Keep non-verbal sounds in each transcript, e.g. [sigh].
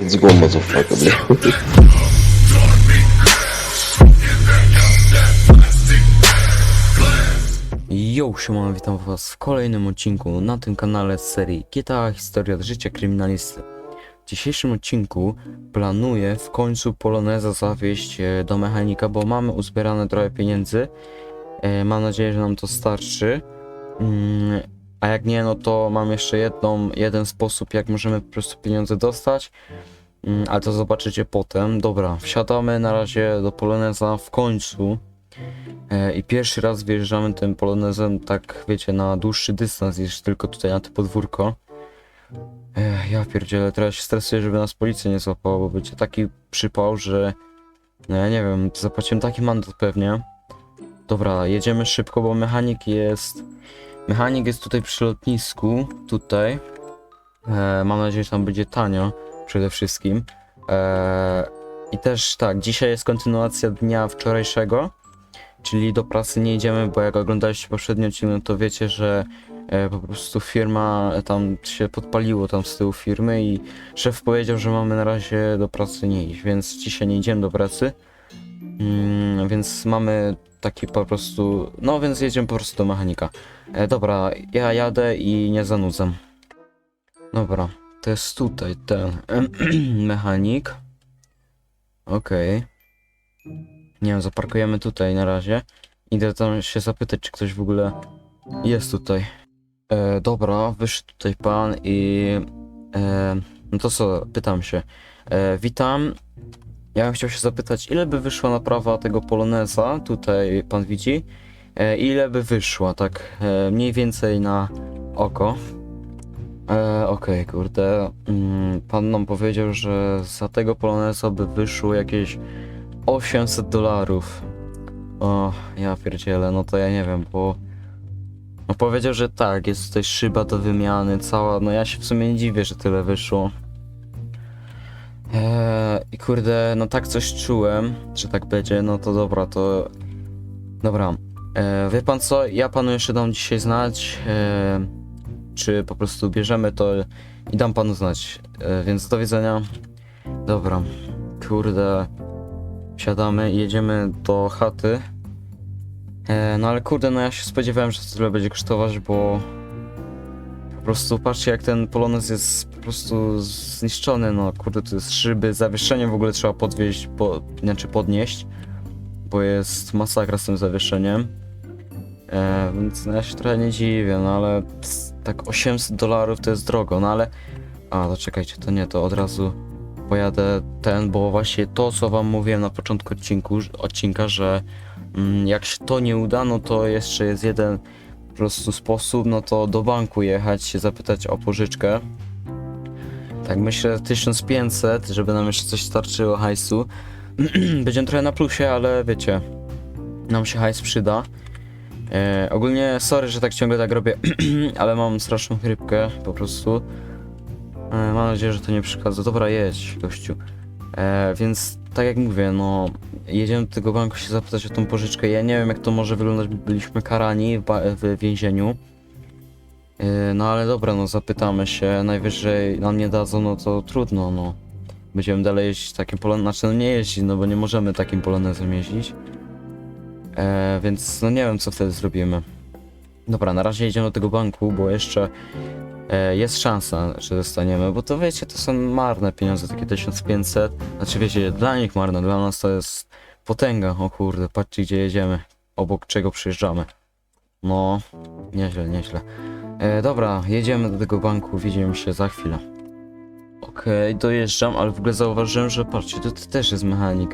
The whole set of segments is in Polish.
Let's go, motherfucker. Yo, siemano, witam was w kolejnym odcinku na tym kanale z serii GTA Historia życia kryminalisty. W dzisiejszym odcinku planuję w końcu Poloneza zawieźć e, do mechanika, bo mamy uzbierane trochę pieniędzy. E, Mam nadzieję, że nam to starczy. A jak nie, no to mam jeszcze jedną, jeden sposób, jak możemy po prostu pieniądze dostać. Mm, Ale to zobaczycie potem. Dobra, wsiadamy na razie do Poloneza w końcu. E, I pierwszy raz wjeżdżamy tym polonezem, tak wiecie, na dłuższy dystans niż tylko tutaj na to podwórko. E, ja pierdzielę, teraz się stresuję, żeby nas policja nie złapała, bo będzie taki przypał, że... No ja nie wiem, zapłaciłem taki mandat pewnie. Dobra, jedziemy szybko, bo mechanik jest... Mechanik jest tutaj przy lotnisku, tutaj. E, mam nadzieję, że tam będzie tanio, przede wszystkim. E, I też tak, dzisiaj jest kontynuacja dnia wczorajszego. Czyli do pracy nie idziemy, bo jak oglądaliście poprzedni odcinek, no to wiecie, że e, po prostu firma e, tam się podpaliło tam z tyłu firmy i szef powiedział, że mamy na razie do pracy nie iść, więc dzisiaj nie idziemy do pracy. Mm, więc mamy taki po prostu, no więc jedziemy po prostu do mechanika. E, dobra, ja jadę i nie zanudzam. Dobra, to jest tutaj ten [clears throat] mechanik. Okej. Nie wiem, zaparkujemy tutaj na razie. Idę tam się zapytać, czy ktoś w ogóle jest tutaj. E, dobra, wyszedł tutaj pan i... E, no to co, pytam się. E, witam. Ja bym chciał się zapytać, ile by wyszła naprawa tego Poloneza, tutaj pan widzi. E, ile by wyszła, tak e, mniej więcej na oko. E, Okej, kurde. Mm, pan nam powiedział, że za tego Poloneza by wyszło jakieś 800 dolarów. O, ja pierdzielę, no to ja nie wiem, bo... No powiedział, że tak, jest tutaj szyba do wymiany, cała, no ja się w sumie nie dziwię, że tyle wyszło. Kurde, no tak coś czułem, że tak będzie, no to dobra, to... Dobra, eee, wie pan co, ja panu jeszcze dam dzisiaj znać, eee, czy po prostu bierzemy to i dam panu znać, eee, więc do widzenia. Dobra, kurde... Wsiadamy i jedziemy do chaty. E, no ale kurde, no ja się spodziewałem, że to tyle będzie kosztować, bo prostu patrzcie jak ten polonez jest po prostu zniszczony, no kurde, to jest szyby, zawieszenie w ogóle trzeba podwieźć, po, znaczy podnieść, bo jest masakra z tym zawieszeniem. E, więc no ja się trochę nie dziwię, no ale tak 800 dolarów to jest drogo, no ale... A, to czekajcie, to nie, to od razu pojadę ten, bo właśnie to, co wam mówiłem na początku odcinku, odcinka, że mm, jak się to nie uda, no to jeszcze jest jeden prostu sposób, no to do banku jechać, się zapytać o pożyczkę. Tak myślę 1500, żeby nam jeszcze coś starczyło hajsu. [clears throat] Będziemy trochę na plusie, ale wiecie, nam się hajs przyda. E, ogólnie sorry, że tak ciągle tak robię, [clears throat] ale mam straszną chrypkę po prostu. E, Mam nadzieję, że to nie przeszkadza. Dobra, jedź, gościu. E, więc tak jak mówię, no jedziemy do tego banku się zapytać o tą pożyczkę. Ja nie wiem jak to może wyglądać, byliśmy karani w, w więzieniu. E, no ale dobra, no zapytamy się. Najwyżej nam nie dadzą, no to trudno, no. Będziemy dalej jeździć takim polonezem, znaczy no nie jeździć, no bo nie możemy takim polonezem jeździć. E, więc no nie wiem co wtedy zrobimy. Dobra, na razie jedziemy do tego banku, bo jeszcze e, jest szansa, że dostaniemy, bo to wiecie, to są marne pieniądze, takie 1500, znaczy wiecie, dla nich marne, dla nas to jest potęga, o kurde, patrzcie gdzie jedziemy, obok czego przyjeżdżamy. No, nieźle, nieźle. E, dobra, jedziemy do tego banku, widzimy się za chwilę. Okej, dojeżdżam, ale w ogóle zauważyłem, że patrzcie, to też jest mechanik.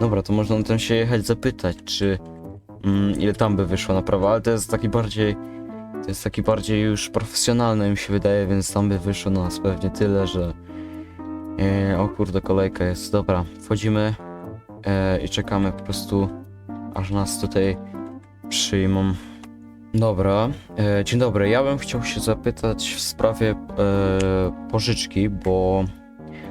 Dobra, to można tam się jechać zapytać, czy mm, ile tam by wyszła naprawa, ale to jest taki bardziej to jest taki bardziej już profesjonalny mi się wydaje, więc tam by wyszło na nas pewnie tyle, że... E, o kurde, kolejka jest. Dobra, wchodzimy e, i czekamy po prostu, aż nas tutaj przyjmą. Dobra, e, dzień dobry. Ja bym chciał się zapytać w sprawie e, pożyczki, bo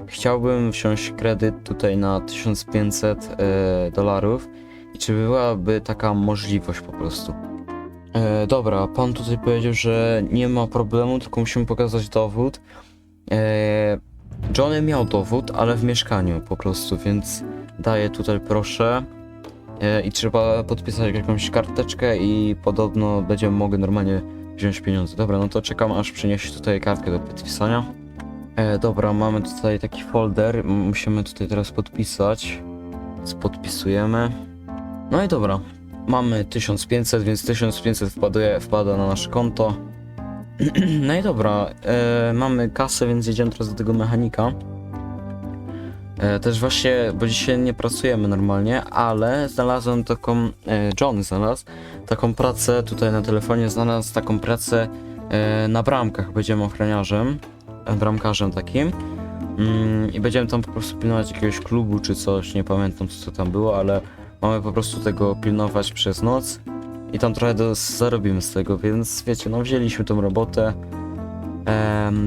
chciałbym wziąć kredyt tutaj na 1500 e, dolarów i czy byłaby taka możliwość po prostu? E, dobra, pan tutaj powiedział, że nie ma problemu, tylko musimy pokazać dowód. E, Johnny miał dowód, ale w mieszkaniu po prostu, więc daję tutaj proszę. E, I trzeba podpisać jakąś karteczkę i podobno będziemy mogli normalnie wziąć pieniądze. Dobra, no to czekam aż przyniesie tutaj kartkę do podpisania. E, dobra, mamy tutaj taki folder, musimy tutaj teraz podpisać. Podpisujemy. No i dobra, mamy 1500, więc 1500 wpaduje, wpada na nasze konto. [clears throat] No i dobra, e, mamy kasę, więc jedziemy teraz do tego mechanika. E, też właśnie, bo dzisiaj nie pracujemy normalnie, ale znalazłem taką, e, John znalazł taką pracę tutaj na telefonie, znalazł taką pracę e, na bramkach, będziemy ochroniarzem, bramkarzem takim. Mm, I będziemy tam po prostu pilnować jakiegoś klubu czy coś, nie pamiętam co tam było, ale mamy po prostu tego pilnować przez noc i tam trochę do, zarobimy z tego, więc wiecie, no wzięliśmy tą robotę.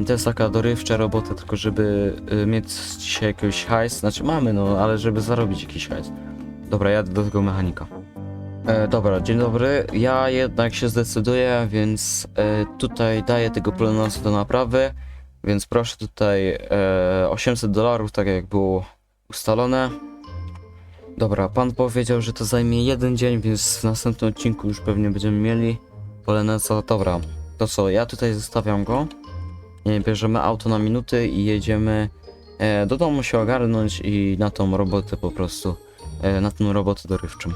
To jest taka dorywcza robota, tylko żeby y, mieć dzisiaj jakiś hajs, znaczy mamy no, ale żeby zarobić jakiś hajs. Dobra, jadę do tego mechanika. E, dobra, dzień dobry. Ja jednak się zdecyduję, więc e, tutaj daję tego plenosa do naprawy. Więc proszę tutaj e, 800 dolarów, tak jak było ustalone. Dobra, pan powiedział, że to zajmie jeden dzień, więc w następnym odcinku już pewnie będziemy mieli Poleneca. Dobra, to co, ja tutaj zostawiam go. Bierzemy auto na minuty i jedziemy e, do domu się ogarnąć i na tą robotę po prostu, e, na tą robotę dorywczą.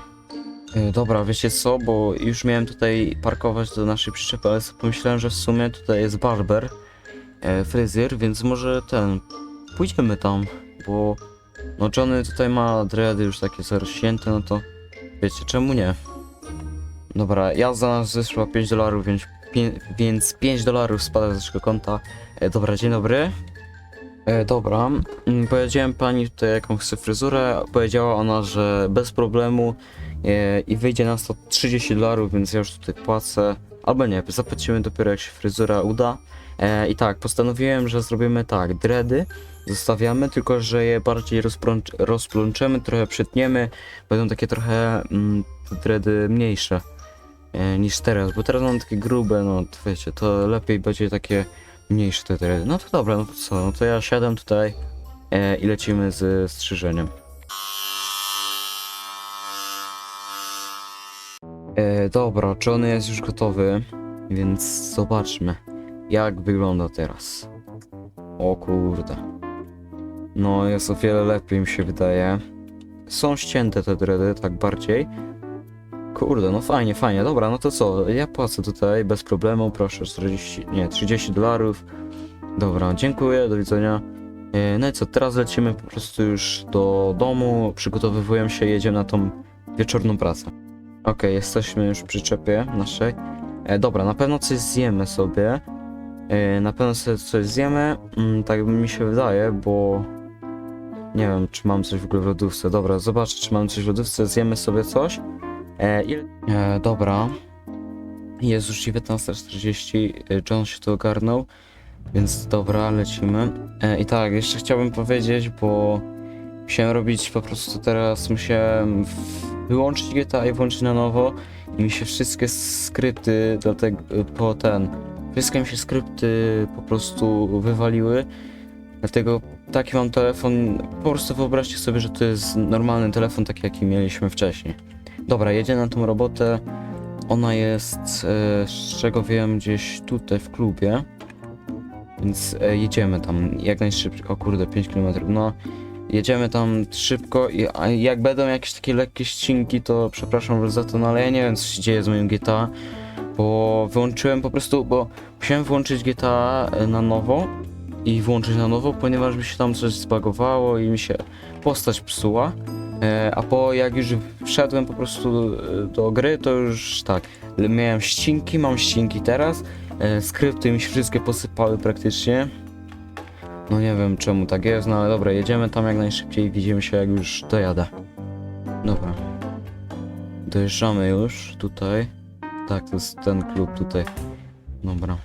E, dobra, wiecie co, bo już miałem tutaj parkować do naszej przyczepy, ale pomyślałem, że w sumie tutaj jest barber, fryzjer, więc może ten, pójdziemy tam, bo no Johnny tutaj ma dready już takie zarośnięte, no to wiecie, czemu nie? Dobra, jazda nas zeszła 5 dolarów, więc, więc 5 dolarów spada z naszego konta. E, dobra, dzień dobry. E, dobra, mm, powiedziałem pani tutaj jaką chce fryzurę, powiedziała ona, że bez problemu e, i wyjdzie nas to 30 dolarów, więc ja już tutaj płacę. Albo nie, zapłacimy dopiero jak się fryzura uda. E, I tak, postanowiłem, że zrobimy tak, dready zostawiamy, tylko że je bardziej rozplącz, rozplączemy, trochę przytniemy, będą takie trochę mm, dready mniejsze e, niż teraz, bo teraz mam takie grube, no to wiecie, to lepiej będzie takie mniejsze te dready. No to dobra, no to co, no to ja siadam tutaj e, i lecimy z strzyżeniem. E, dobra, Johnny jest już gotowy, więc zobaczmy, jak wygląda teraz. O kurde. No, jest o wiele lepiej mi się wydaje. Są ścięte te dready, tak bardziej. Kurde, no fajnie, fajnie. Dobra, no to co? Ja płacę tutaj bez problemu, proszę, 40, nie, 30 dolarów. Dobra, dziękuję, do widzenia. E, No i co, teraz lecimy po prostu już do domu, przygotowywujemy się, jedziemy na tą wieczorną pracę. Okej, jesteśmy już w przyczepie naszej. E, dobra, na pewno coś zjemy sobie. E, na pewno sobie coś zjemy, mm, tak mi się wydaje, bo nie wiem, czy mam coś w ogóle w lodówce. Dobra, zobaczę, czy mam coś w lodówce, zjemy sobie coś. E, i... e, dobra. Jest już 19.40, e, John się tu ogarnął, więc dobra, lecimy. E, I tak, jeszcze chciałbym powiedzieć, bo musiałem robić po prostu teraz, musiałem wyłączyć GTA i włączyć na nowo i mi się wszystkie skrypty, dlatego po ten, wszystkie mi się skrypty po prostu wywaliły, dlatego taki mam telefon, po prostu wyobraźcie sobie, że to jest normalny telefon, taki jaki mieliśmy wcześniej. Dobra, jedziemy na tą robotę. Ona jest, e, z czego wiem, gdzieś tutaj w klubie. Więc e, jedziemy tam jak najszybciej. O kurde, 5 km. No, jedziemy tam szybko i jak będą jakieś takie lekkie ścinki, to przepraszam za to, no ale ja nie wiem, co się dzieje z moim GTA. Bo wyłączyłem po prostu, bo musiałem włączyć GTA na nowo i włączyć na nowo, ponieważ mi się tam coś zbagowało i mi się postać psuła. E, a po jak już wszedłem po prostu e, do gry, to już tak, miałem ścinki, mam ścinki teraz, e, skrypty mi się wszystkie posypały praktycznie. No nie wiem czemu tak jest, no ale dobra, jedziemy tam jak najszybciej widzimy się jak już dojadę. Dobra. Dojeżdżamy już tutaj. Tak, to jest ten klub tutaj. Dobra. E,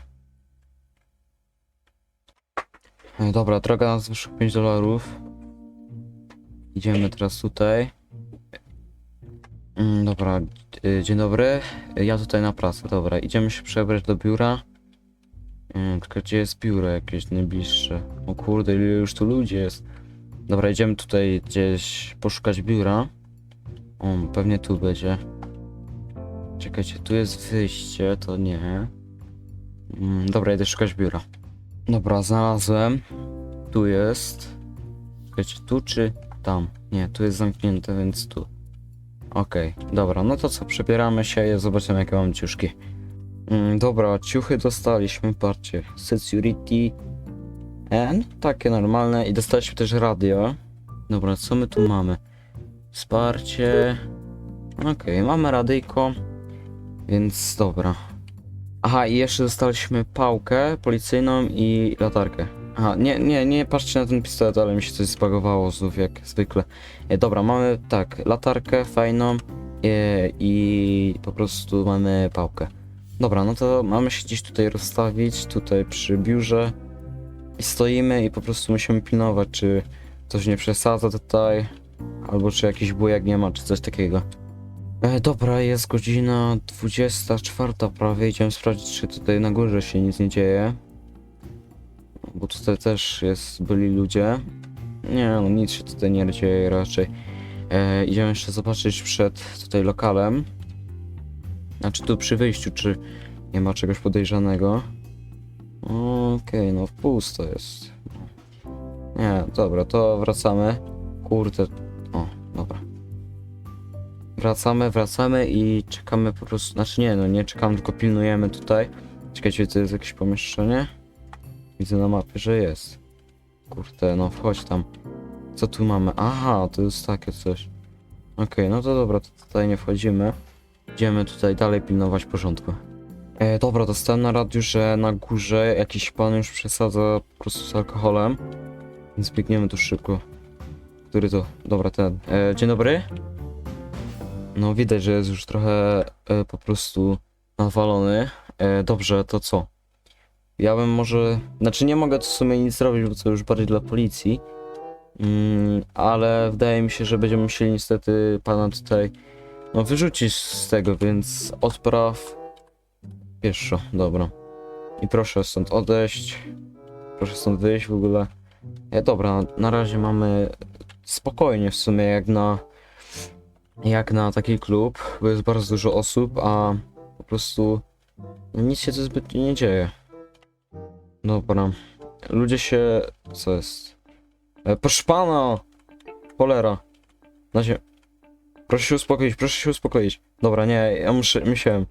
Dobra, droga nas wyszła 5 dolarów. Idziemy teraz tutaj. Mm, dobra, y, dzień dobry. Ja tutaj na pracę, dobra. Idziemy się przebrać do biura. Mm, tylko gdzie jest biuro jakieś najbliższe? O kurde, ile już tu ludzi jest. Dobra, idziemy tutaj gdzieś poszukać biura. O, pewnie tu będzie. Czekajcie, tu jest wyjście, to nie. Mm, dobra, idę szukać biura. Dobra, znalazłem. Tu jest. Czekajcie, tu czy tam? Nie, tu jest zamknięte, więc tu. Okej, dobra, no to co, przebieramy się i zobaczymy jakie mam ciuszki. Mm, dobra, ciuchy dostaliśmy, patrzcie. Security N, takie normalne i dostaliśmy też radio. Dobra, co my tu mamy? Wsparcie. Okej, mamy radyjko, więc dobra. Aha, i jeszcze dostaliśmy pałkę policyjną i latarkę. Aha, nie, nie, nie patrzcie na ten pistolet, ale mi się coś spagowało znów jak zwykle. E, dobra, mamy tak, latarkę fajną e, i po prostu mamy pałkę. Dobra, no to mamy się gdzieś tutaj rozstawić, tutaj przy biurze i stoimy i po prostu musimy pilnować, czy coś nie przesadza tutaj, albo czy jakiś bujek nie ma, czy coś takiego. E, dobra, jest godzina 24 prawie, idziemy sprawdzić, czy tutaj na górze się nic nie dzieje. Bo tutaj też jest, byli ludzie. Nie, no nic się tutaj nie dzieje raczej. E, idziemy jeszcze zobaczyć przed tutaj lokalem. Znaczy tu przy wyjściu, czy nie ma czegoś podejrzanego. Okej, no pusto jest. Nie, dobra, to wracamy. Kurde, o, dobra. Wracamy, wracamy i czekamy po prostu, znaczy nie, no nie czekamy, tylko pilnujemy tutaj. Czekajcie, to jest jakieś pomieszczenie? Widzę na mapie, że jest. Kurde, no wchodź tam. Co tu mamy? Aha, to jest takie coś. Okej, no to dobra, to tutaj nie wchodzimy. Idziemy tutaj dalej pilnować porządku. E, dobra, dostałem na radiu, że na górze jakiś pan już przesadza po prostu z alkoholem. Więc biegniemy tu szybko. Który to? Dobra, ten. E, dzień dobry. No widać, że jest już trochę e, po prostu nawalony. E, dobrze, to co? Ja bym może... Znaczy nie mogę tu w sumie nic zrobić, bo to już bardziej dla policji. Mm, ale wydaje mi się, że będziemy musieli niestety pana tutaj no wyrzucić z tego, więc odpraw pieszo, dobra. I proszę stąd odejść. Proszę stąd wyjść w ogóle. E, dobra, na razie mamy spokojnie w sumie jak na jak na taki klub, bo jest bardzo dużo osób, a po prostu nic się tu zbytnio nie dzieje. Dobra. Ludzie się... co jest? E, proszę pana! Cholera. Na zie... Proszę się uspokoić, proszę się uspokoić. Dobra, nie, ja muszę, musiałem.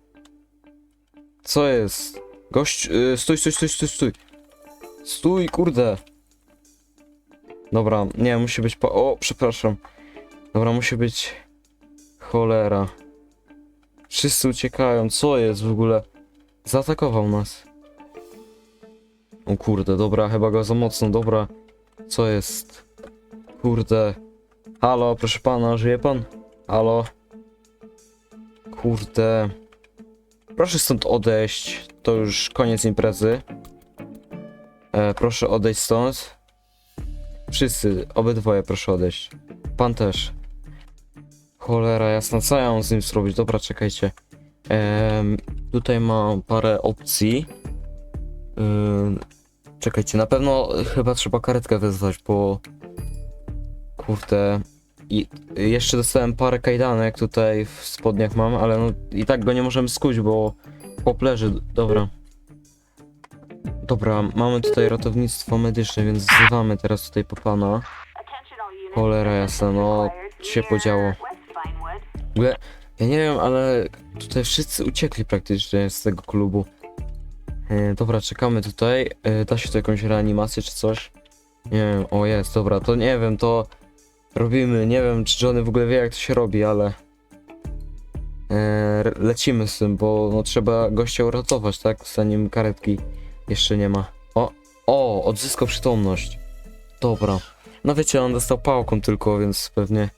Co jest? Gość, y, stój, stój, stój, stój, stój. Stój, kurde. Dobra, nie, musi być pa... O, przepraszam. Dobra, musi być... Cholera. Wszyscy uciekają, co jest w ogóle? Zaatakował nas. O kurde, dobra, chyba go za mocno, dobra. Co jest? Kurde. Halo, proszę pana, żyje pan? Halo? Kurde. Proszę stąd odejść. To już koniec imprezy. E, proszę odejść stąd. Wszyscy, obydwoje proszę odejść. Pan też. Cholera jasna, co ja mam z nim zrobić? Dobra, czekajcie. Em, tutaj mam parę opcji. Ym, czekajcie, na pewno chyba trzeba karetkę wezwać, bo... Kurde... I jeszcze dostałem parę kajdanek tutaj w spodniach mam, ale no i tak go nie możemy skuć, bo chłop leży. Dobra. Dobra, mamy tutaj ratownictwo medyczne, więc wzywamy teraz tutaj po pana. Cholera jasna, no się podziało. W ogóle, ja nie wiem, ale tutaj wszyscy uciekli praktycznie z tego klubu. E, dobra, czekamy tutaj. E, da się tu jakąś reanimację czy coś? Nie wiem, o jest, dobra, to nie wiem, to robimy. Nie wiem, czy Johnny w ogóle wie, jak to się robi, ale e, lecimy z tym, bo no, trzeba gościa uratować, tak? Zanim karetki jeszcze nie ma. O, o, odzyskał przytomność. Dobra. No wiecie, on dostał pałką tylko, więc pewnie.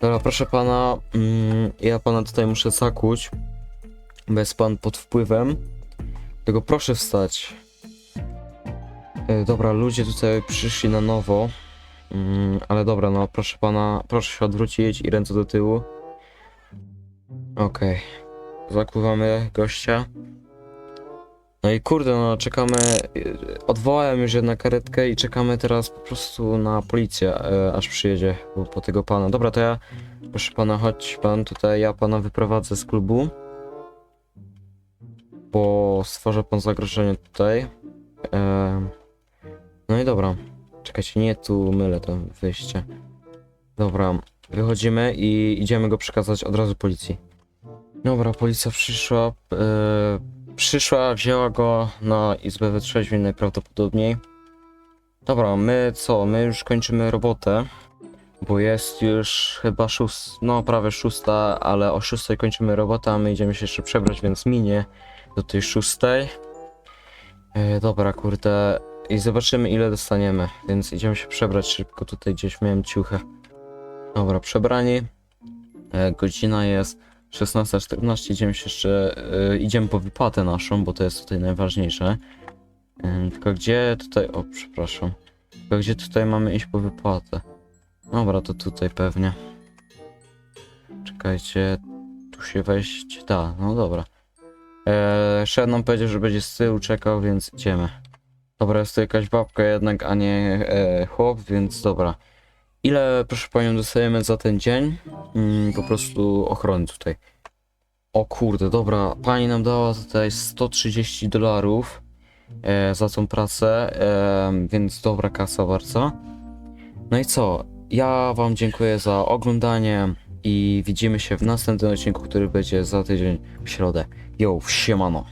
Dobra, proszę pana, mm, ja pana tutaj muszę zakuć. Bez pan pod wpływem. Tego proszę wstać. E, dobra, ludzie tutaj przyszli na nowo. Mm, ale dobra, no proszę pana, proszę się odwrócić i ręce do tyłu. Okej. Zakuwamy gościa. No i kurde, no czekamy, odwołałem już jednak karetkę i czekamy teraz po prostu na policję, e, aż przyjedzie po, po tego pana. Dobra, to ja, proszę pana, chodź pan tutaj, ja pana wyprowadzę z klubu, bo stworzę pan zagrożenie tutaj. E, no i dobra, czekajcie, nie tu mylę to wyjście. Dobra, wychodzimy i idziemy go przekazać od razu policji. Dobra, policja przyszła, e, przyszła, wzięła go na izbę wytrzeźwień najprawdopodobniej. Dobra, my co, my już kończymy robotę, bo jest już chyba szóst, no prawie szósta, ale o szóstej kończymy robotę, a my idziemy się jeszcze przebrać, więc minie do tej szóstej. E, dobra, kurde, i zobaczymy ile dostaniemy, więc idziemy się przebrać szybko, tutaj gdzieś miałem ciuchę. Dobra, przebrani, e, godzina jest 16.14 idziemy się jeszcze, y, idziemy po wypłatę naszą, bo to jest tutaj najważniejsze. Ym, tylko gdzie tutaj, o przepraszam, tylko gdzie tutaj mamy iść po wypłatę? Dobra, to tutaj pewnie. Czekajcie, tu się wejść, da, no dobra. Nam powiedział, że będzie z tyłu czekał, więc idziemy. Dobra, jest tu jakaś babka jednak, a nie chłop, więc dobra. Ile, proszę panią, dostajemy za ten dzień? Mm, po prostu ochrony tutaj. O kurde, dobra, pani nam dała tutaj 130 dolarów e, za tą pracę, e, więc dobra kasa bardzo. No i co? Ja wam dziękuję za oglądanie i widzimy się w następnym odcinku, który będzie za tydzień w środę. Yo, siemano.